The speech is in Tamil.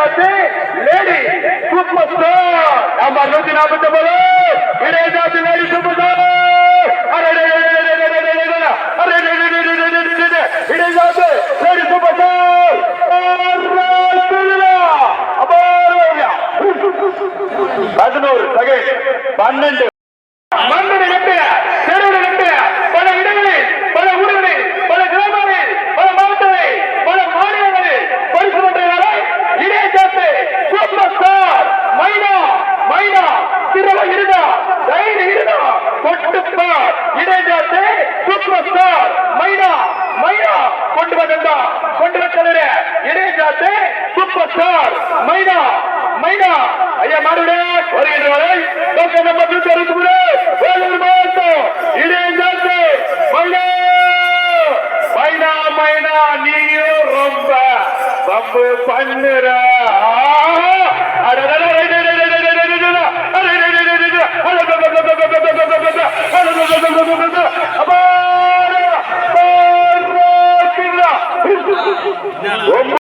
जाते लेडी सुपरस्टार अमर नदी नाम से बोलो फिरे जाते लेडी सुपरस्टार अरे रे रे रे रे रे रे रे अरे रे रे रे रे रे रे रे फिरे जाते लेडी सुपरस्टार और बिरला अमर बिरला பதினோரு செகண்ட் பன்னெண்டு இருந்தா தைரியம் இருந்தா கொட்டுப்பார் சூப்பர் ஸ்டார் மைனா மைனா கொண்டு வந்தா கொண்டு வந்தது இதே சூப்பர் ஸ்டார் மைனா மைனா ஐயா மாடுடே வருகின்ற வரை பக்கம் நம்ம தருத்துமுறை வேலூர் மாவட்டம் இதே மைனா மைனா மைனா நீயும் ரொம்ப பம்பு பண்ணுற no, no.